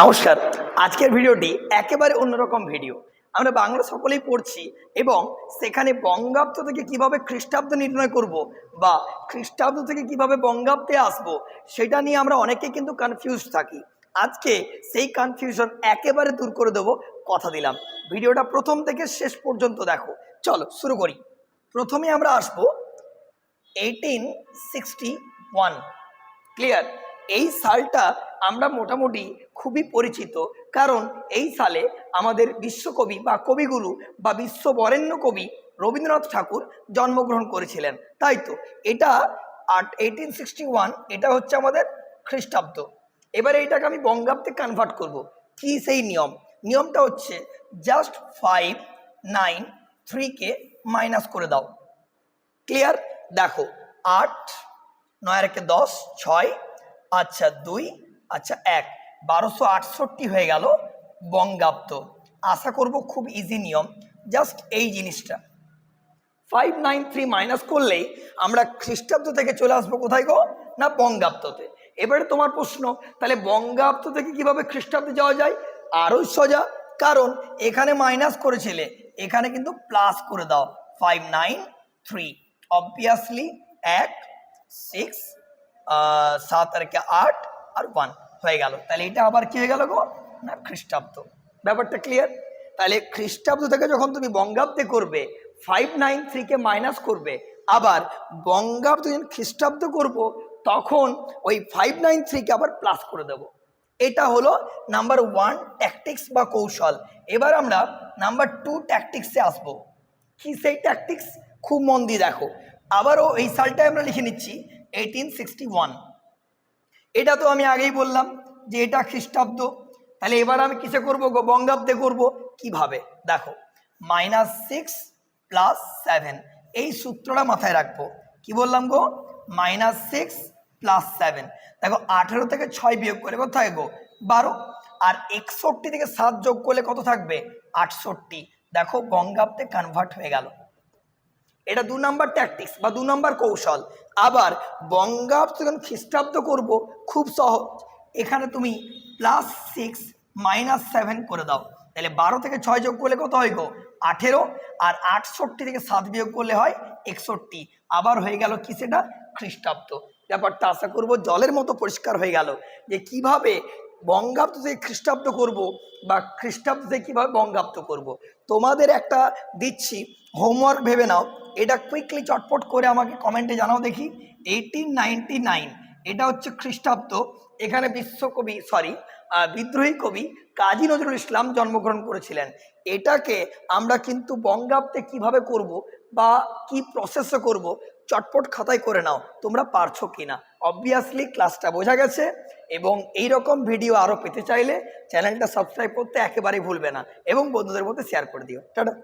নমস্কার। আজকের ভিডিওটি একেবারে অন্যরকম ভিডিও। আমরা বাংলা সকলেই পড়ছি এবং সেখানে বঙ্গাব্দ থেকে কীভাবে খ্রিস্টাব্দ নির্ণয় করব বা খ্রিস্টাব্দ থেকে কীভাবে বঙ্গাব্দে আসব, সেটা নিয়ে আমরা অনেকে কিন্তু কনফিউজ থাকি। আজকে সেই কনফিউশন একেবারে দূর করে দেবো, কথা দিলাম। ভিডিওটা প্রথম থেকে শেষ পর্যন্ত দেখো। চলো, শুরু করি। প্রথমে আমরা আসব এইটিন সিক্সটি ওয়ান ক্লিয়ার এই সালটা আমরা মোটামুটি খুবই পরিচিত, কারণ এই সালে আমাদের বিশ্বকবি বা কবিগুরু বা বিশ্ব বরেণ্য কবি রবীন্দ্রনাথ ঠাকুর জন্মগ্রহণ করেছিলেন। তাই তো, এটা আট এইটিন সিক্সটি ওয়ান এটা হচ্ছে আমাদের খ্রিস্টাব্দ। এবারে এটাকে আমি বঙ্গাব্দে কনভার্ট করব। কি সেই নিয়ম? নিয়মটা হচ্ছে জাস্ট ফাইভ নাইন থ্রিকে মাইনাস করে দাও। ক্লিয়ার দেখো, আট, নয় একে দশ, ছয় আচ্ছা দুই আচ্ছা এক। বারোশো আটষট্টি হয়ে গেল বঙ্গাব্দ। আশা করব খুব ইজি নিয়ম। জাস্ট এই জিনিসটা। ফাইভ নাইন থ্রি মাইনাস করলেই আমরা খ্রিস্টাব্দ থেকে চলে আসব কোথায় গো? না বঙ্গাব্দতে। এবারে তোমার প্রশ্ন, তাহলে বঙ্গাব্দ থেকে কীভাবে খ্রিস্টাব্দে যাওয়া যায়? আরও সোজা, কারণ এখানে মাইনাস করেছিলে, এখানে কিন্তু প্লাস করে দাও। ফাইভ নাইন থ্রি অবভিয়াসলি এক সিক্স সাত আর কে আট আর ওয়ান হয়ে গেল। তাহলে এটা আবার কি হয়ে গেল গো? না, খ্রিস্টাব্দ। ব্যাপারটা ক্লিয়ার তাহলে খ্রিস্টাব্দ থেকে যখন তুমি বঙ্গাব্দে করবে ফাইভ নাইন থ্রিকে মাইনাস করবে, আবার বঙ্গাব্দ যখন খ্রিস্টাব্দ করব, তখন ওই ফাইভ নাইন থ্রিকে আবার প্লাস করে দেব। এটা হলো নাম্বার ওয়ান ট্যাকটিক্স বা কৌশল। এবার আমরা নাম্বার টু ট্যাকটিক্সে আসব। কি সেই ট্যাকটিক্স খুব মন দিয়ে দেখো। আবারও এই সালটায় আমরা লিখে নিচ্ছি। এইটিন সিক্সটি ওয়ান এটা তো আমি আগেই বললাম যে এটা খ্রিস্টাব্দ। তাহলে এবার আমি কিসে করব গো? বঙ্গাব্দে করব। কীভাবে? দেখো মাইনাস সিক্স প্লাস সেভেন এই সূত্রটা মাথায় রাখব। কি বললাম গো? মাইনাস সিক্স প্লাস সেভেন দেখো, আঠেরো থেকে ছয় বিয়োগ করে কোথায় গো? বারো। আর একষট্টি থেকে সাত যোগ করলে কত থাকবে? আটষট্টি। দেখো, বঙ্গাব্দে কনভার্ট হয়ে গেল। এটা দু নম্বর ট্যাকটিক্স বা দু নম্বর কৌশল। আবার বঙ্গাব্দ যখন খ্রিস্টাব্দ করব খুব সহজ। এখানে তুমি প্লাস সিক্স মাইনাস সেভেন করে দাও। তাহলে বারো থেকে ছয় যোগ করলে কত হয় গো? আঠেরো। আর আটষট্টি থেকে সাত বিয়োগ করলে হয় একষট্টি। আবার হয়ে গেল কি সেটা? খ্রিস্টাব্দ। ব্যাপারটা আশা করব জলের মতো পরিষ্কার হয়ে গেল। যে কীভাবে বঙ্গাব্দ থেকে খ্রিস্টাব্দ করব বা খ্রিস্টাব্দ থেকে কীভাবে বঙ্গাব্দ করব। তোমাদের একটা দিচ্ছি হোমওয়ার্ক ভেবে নাও। এটা কুইকলি চটপট করে আমাকে কমেন্টে জানাও দেখি। এইটিন নাইনটি নাইন এটা হচ্ছে খ্রিস্টাব্দ। এখানে বিশ্বকবি সরি বিদ্রোহী কবি কাজী নজরুল ইসলাম জন্মগ্রহণ করেছিলেন। এটাকে আমরা কিন্তু বঙ্গাব্দে কীভাবে করব বা কি প্রসেসে করব চটপট খাতায় করে নাও, তোমরা পারছ কি না অবভিয়াসলি ক্লাসটা বোঝা গেছে, এবং এই রকম ভিডিও আরও পেতে চাইলে চ্যানেলটা সাবস্ক্রাইব করতে একেবারেই ভুলবে না, এবং বন্ধুদের মধ্যে শেয়ার করে দিও। টাটা।